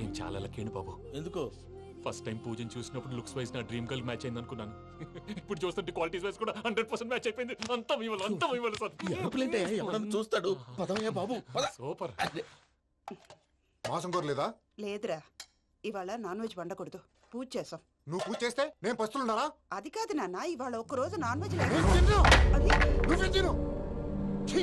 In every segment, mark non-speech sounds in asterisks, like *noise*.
నేను చాలా లక్కీ బాబు. ఎందుకు? ఫస్ట్ టైం పూజను చూసినప్పుడు లుక్స్ వైజ్ నా డ్రీమ్ గర్ల్ మ్యాచ్ అయింది అనుకున్నాను. *laughs* ఇప్పుడు చూస్తుంటే క్వాలిటీస్ వైజ్ కూడా హండ్రెడ్ పర్సెంట్ మ్యాచ్ అయిపోయింది. అంతా ఇవ్వాలి అంతా ఇవ్వాలి సార్. ఎరుపులేంటే *laughs* ఎవడన్నా చూస్తాడు. *laughs* పదవయ్యా బాబు పద. సూపర్ మాసం కోరలేదా? లేదురా. ఇవాళ నాన్ వెజ్ వండకూడదు. పూజ చేసాం. నువ్వు పూజ చేస్తే నేను పస్తులున్నారా అది కాదు నాన్న ఇవాళ ఒక్క రోజు నాన్ వెజ్ లేదు తిన్ను. అది నువ్వే తిను. ఛీ!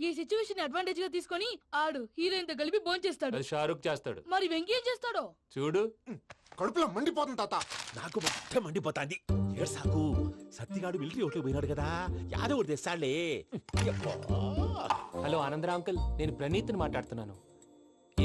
ఈ సిచ్యువేషన్ అడ్వాంటేజ్గా తీసుకొని ఆడు హీరోయిన్తో కలిపి బోన్ చేస్తాడు. అది షారుఖ్ చేస్తాడు. మరి వెంకీ ఏం చేస్తాడో? చూడు. కడుపులో మండిపోతుంది తాత. నాకు మొత్తం మండిపోతాంది. ఏడు సాకు. సత్తిగాడు మిలిటరీ ఓట్లు పోయినాడు కదా. యాదవ్ తెస్తాడులే. యబ్బా. హలో ఆనందరా అంకుల్ నేను ప్రణీత్ని మాట్లాడుతున్నాను.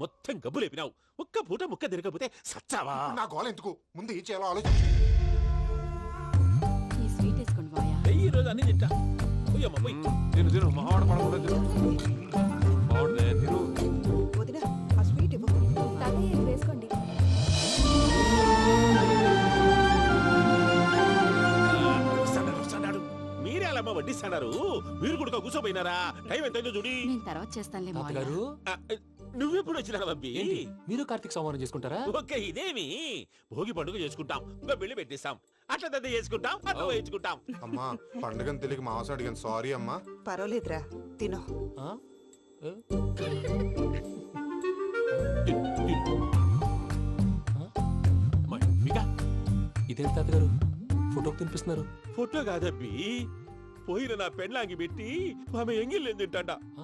మొత్తం గబ్బు లేపినావు ఒక్క పూట ముక్క తిరగకపోతే సచ్చావా? నా గోల ఎందుకు? ముందు ఈ చేయాలో ఆలోచించు ఈ స్వీట్ వేసుకోండి బాయా ఈ రోజు అన్ని తింటా. పోయమ్మ, పోయ్. తిను తిను. మావాడ పడకుండా తిను. బాగుండే తిను. వదిన ఆ స్వీట్ ఇవ్వు. తాతయ్య ఇది వేసుకోండి. వస్తాడారు, వస్తాడారు. మీరే అలా అమ్మ వడ్డిస్తాడారు? మీరు కూడా కూర్చోపోయినారా? టైం ఎంతైందో చూడి. నేను తర్వాత చేస్తానులే మావయ్య. తాతగారు? ఆ, నువ్వెప్పుడు వచ్చినా అబ్బి ఏంటి? మీరు కార్తీక్ సంహారం చేసుకుంటారా? ఓకే ఇదేమి. భోగి పండుగ చేసుకుంటాం ఇంకా పెళ్ళి పెట్టిస్తాం. అట్లా దద్ద చేసుకుంటాం అట్లా వేయించుకుంటాం. అమ్మా పండుగని తెలియక మాసం అడిగాను. సారీ అమ్మా. పర్వాలేదురా తినో. ఆ? ఏ? ఇదేంటి తాతగారు? ఫోటోకి తినిపిస్తున్నారు. ఫోటో కాదబ్బి పోయిన నా పెళ్ళాంగి పెట్టి ఆమె ఎంగిల్లేం తింటాడ. ఆ?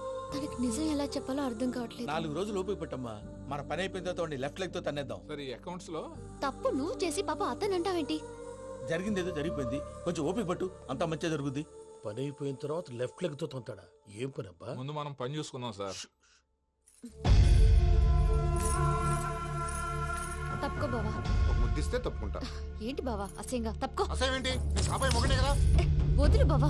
తనకి నిజం ఎలా చెప్పాలో అర్థం కావట్లేదు. నాలుగు రోజులు ఓపిక పట్టమ్మా మన పని అయిపోయిన తర్వాత లెఫ్ట్ లెగ్తో తన్నేద్దాం. సరే అకౌంట్స్లో? తప్పు నువ్వు చేసి పాప అతను అంటావేంటి? జరిగింది ఏదో జరిగిపోయింది. కొంచెం ఓపిక పట్టు. అంతా మంచిగా జరుగుద్ది. పని అయిపోయిన తర్వాత లెఫ్ట్ లెగ్తో తొంతాడా? ఏం పని అబ్బా ముందు మనం పని చూసుకుందాం సార్. తప్పుకో బావా. ఒక ముద్దిస్తే తప్పుకుంటా. *laughs* ఏంటి బావా? అసహ్యంగా. తప్పుకో. అసేమేంటి నేను కాబోయే మొగనే కదా. వదులు బావా.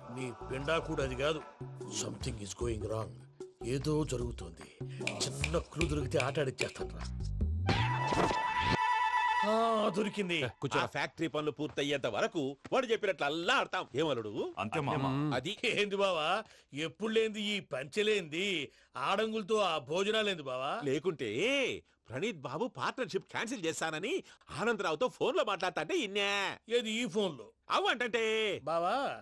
నీ పిండా కూడా అది కాదు. సంథింగ్ ఇస్ గోయింగ్ రాంగ్ ఏదో జరుగుతోంది. చిన్న క్లూ దొరికితే ఆట ఆడిచ్చేస్తాను రా. ఆ, దొరికింది. కూర్చో ఆ. ఫ్యాక్టరీ పనులు పూర్తయ్యేంత వరకు వాడు చెప్పినట్లు అల్లా ఆడతాం. ఏమలుడు అంతే మామ. అది ఏంది బావా? ఎప్పుడు లేంది ఈ పంచలేంది? ఆడంగులతో ఆ భోజనాలేంది బావా? లేకుంటే ప్రణీత్ బాబు పార్ట్నర్షిప్ క్యాన్సిల్ చేస్తానని ఆనందరావుతో ఫోన్లో మాట్లాడతాంటే ఇన్నే. ఏది ఈ ఫోన్లో? అవ్వంటే బావా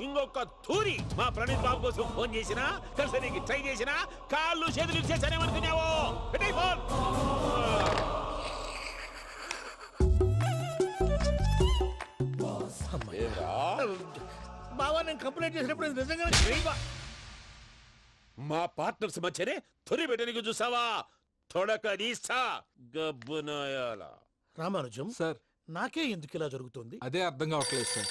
ఇంకొక తూరి. మా ప్రణీత్ బాబు కోసం ఫోన్ చేసినా కలిసి నీకు ట్రై చేసినా కాళ్ళు చేతులు చేశానేమనుకున్నావో పెట్టేయ్ ఫోన్. బావా నేను కంప్లైంట్ చేసినప్పుడు ఇది నిజంగానే? మా పార్ట్నర్స్ మధ్యనే తొలి పెట్టడానికి చూసావా? తొడక నీస్తా. గబ్బునాయాల రామానుజం సార్. నాకే ఎందుకు ఇలా జరుగుతుంది? అదే అర్థం కావట్లేదు సార్.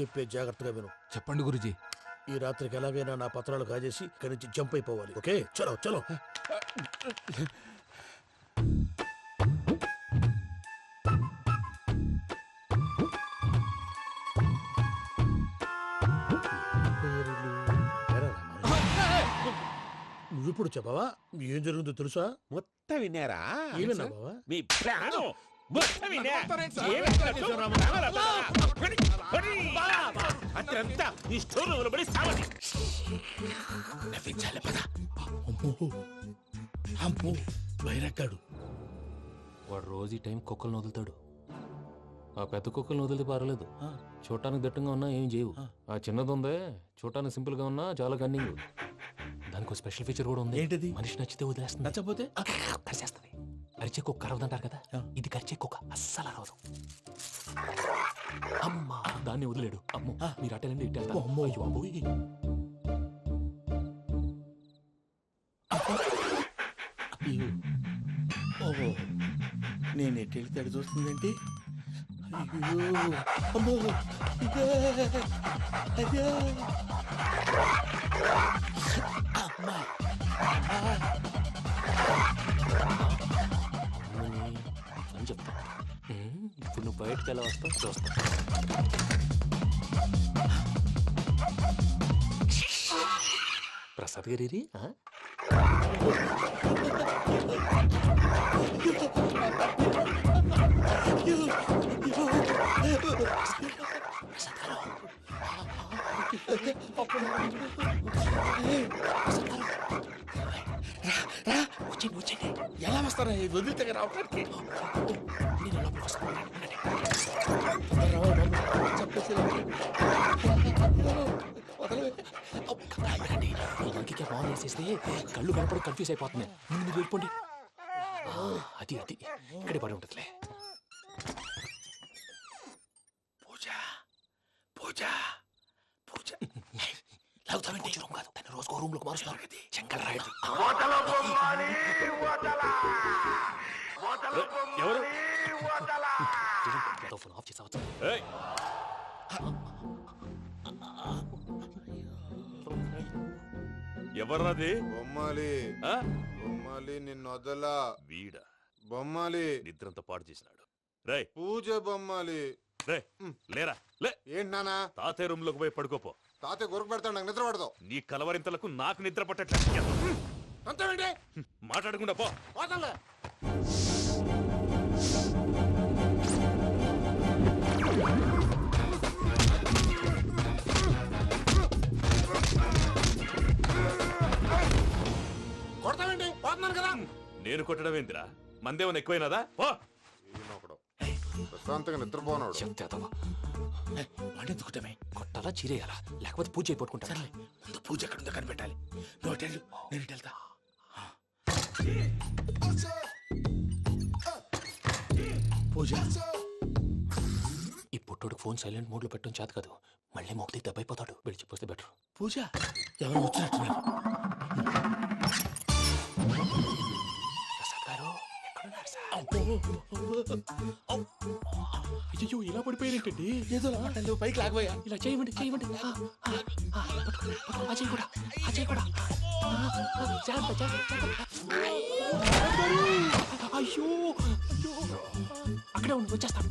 చెప్పే జాగ్రత్తగా విను. చెప్పండి గురుజీ. ఈ రాత్రికి ఎలాగైనా నా పత్రాలు కాజేసి ఇక్కడి నుంచి జంప్ అయిపోవాలి. ఓకే? చలో చలో. నువ్విప్పుడు చెప్పవా? ఏం జరుగుతుందో తెలుసా? మొత్తం విన్నారా? ఏమన్నా బావా? మీ మొత్తం పడి. అత్రంతా ఈ స్టోర్ రూమ్లో పడి నవ్వించాలి పద. అమ్మో. అమ్మో. బైరక్కాడు. వాడు రోజు ఈ టైం కుక్కలను వదులుతాడు. ఆ పెద్ద కుక్కలను వదిలితే పర్వాలేదు ఆ. చూడటానికి దట్టంగా ఉన్నా ఏం చేయవు. ఆ. చిన్నది ఉందే చూడటానికి సింపుల్గా ఉన్నా చాలా కన్నింగ్ దానికి ఒక స్పెషల్ ఫీచర్ కూడా ఉంది. ఏంటిది? మనిషి నచ్చితే వదిలేస్తుంది. నచ్చపోతే కరిచేస్తుంది. అరిచే కుక్క అరవదు అంటారు కదా. ఇది కరిచే కుక్క అస్సలు అరవదు. అమ్మా. దాన్ని వదిలేడు. అమ్మో. మీరు అటెండి ఇటు వెళ్తారు. అమ్మో. అయ్యో ఓహో. నేను ఎటు వెళ్తే అటు చూస్తుందేంటి అయ్యో. అమ్మో. ఇదే. అదే అమ్మా. అమ్మని అని చెప్తా ఇప్పుడు నువ్వు బయటకు ఎలా వస్తావు చూస్తా. ప్రసాద్ గారి ఆ? వచ్చేయండి వచ్చేయండి ఎలా వస్తారా వదిలితే రావడానికి నేను లోపలికి వస్తాను. బాగా వేసేస్తే కళ్ళు కనపడి కన్ఫ్యూజ్ అయిపోతున్నాయి. ముందు మీరు వెళ్ళిపోండి. ఆ, అది అది. ఇక్కడే పడి ఉంటుందిలే. పూజ పూజ పూజ. లాగుతామంటే రూమ్ కాదు. తను రోజుకో రూమ్లోకి కదా రాయడు. ఎవరు? ఫోన్ ఆఫ్ చేసావచ్చు ఎవర్రాది బొమ్మాలి. ఆ? బొమ్మాలి నిన్ను వదలా. వీడ? బొమ్మాలి. నిద్రంతా పాడు చేసినాడు. రే పూజ బొమ్మాలి. రే లేరా? లే. ఏంటి నానా తాతయ్య రూమ్లోకి పోయి పడుకోపో. తాతయ్య గురకు పెడతాడు నాకు నిద్ర పడతావు నీ కలవరింతలకు నాకు నిద్ర పట్టట్లేదు అంతేంటి మాట్లాడకుండా పో. పోతాలే నేను కొట్టడం ఏంటిరా మందేమన్నా ఎక్కువైనదా? పో! ఈయనొకడు. ప్రశాంతంగా నిద్రపోనాడు. చెప్తే అదవా వాడెందుకుంటామే కొట్టాలా చీరేయాలా? లేకపోతే పూజ అయిపోట్టుకుంటారా సర్లే ముందు పూజ ఎక్కడుందో కనిపెట్టాలి. నువ్వు నేను ఇటు వెళ్తా. పూజ. ఈ పుట్టోడు ఫోన్ సైలెంట్ మోడ్లో పెట్టడం చేత కాదు. మళ్ళీ మొక్కి దెబ్బైపోతాడు వెళ్ళి చెప్పొస్తే బెటర్. పూజ ఎవరు వచ్చినట్టున్నారు. అయ్యో ఇలా పడిపోయారేంటండి ఏదో నువ్వు పైకి లాగబోయా ఇలా చేయమండి చేయమండి ఆ, ఆ, ఆ, పట్టుకో, పట్టుకో, ఆ చేయి కూడా ఆ చేయి కూడా ఆ, ఆ, జాగ్రత్త, అయ్యో అక్కడే ఉండి వచ్చేస్తాను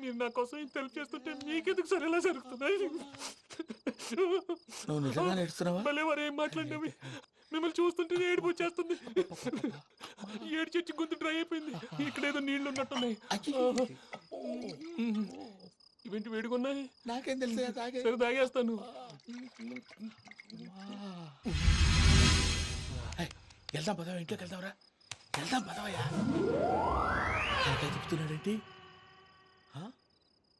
మీరు నా కోసం ఇంత హెల్ప్ చేస్తుంటే మీకెందుకు సరే? ఎలా జరుగుతున్నాయి? నువ్వు నిజంగా వారు ఏం మాట్లాడినవి? మిమ్మల్ని చూస్తుంటే ఏడుపు వచ్చేస్తుంది. ఏడు చెట్టు గొంతు డ్రై అయిపోయింది. ఇక్కడ ఏదో నీళ్ళు ఉన్నట్టున్నాయి. ఇవేంటి వేడుకున్నాయి నాకేం తెలుసు సరే తాగేస్తాను. వెళ్దాం పదవా? ఇంట్లోకి వెళ్దాంరా. వెళ్దాం పదవయ్యా చెప్తున్నాడేంటి?